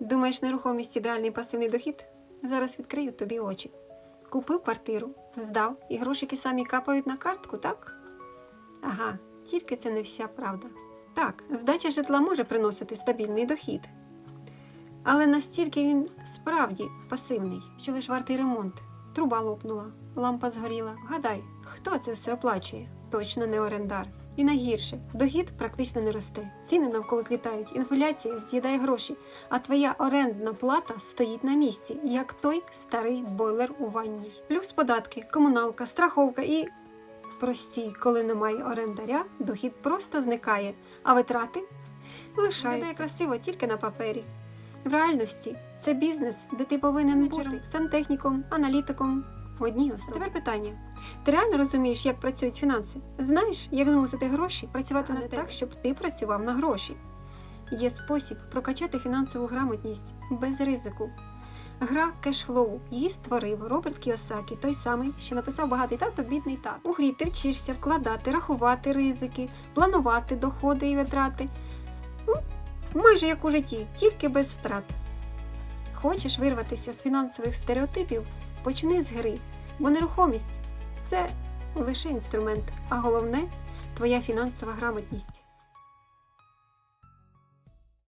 Думаєш, нерухомість ідеальний пасивний дохід? Зараз відкрию тобі очі. Купив квартиру, здав, і грошики самі капають на картку, так? Ага, тільки це не вся правда. Так, здача житла може приносити стабільний дохід. Але настільки він справді пасивний, що лиш вартий ремонт. Труба лопнула, лампа згоріла. Гадай, хто це все оплачує? Точно не орендар. І найгірше, дохід практично не росте. Ціни навколо злітають, інфляція з'їдає гроші, а твоя орендна плата стоїть на місці, як той старий бойлер у ванній. Плюс податки, комуналка, страховка і. Прості, коли немає орендаря, дохід просто зникає, а витрати лишаються. Красиво тільки на папері. В реальності це бізнес, де ти повинен бути сантехніком, аналітиком в одній особі. Тепер питання: ти реально розумієш, як працюють фінанси? Знаєш, як змусити гроші працювати не так, щоб ти працював на гроші? Є спосіб прокачати фінансову грамотність без ризику. Гра кешфлоу її створив Роберт Кіосакі, той самий, що написав багатий тато, бідний тато. У грі ти вчишся вкладати, рахувати ризики, планувати доходи і витрати. Ну, майже як у житті, тільки без втрат. Хочеш вирватися з фінансових стереотипів? Почни з гри, бо нерухомість це лише інструмент, а головне твоя фінансова грамотність.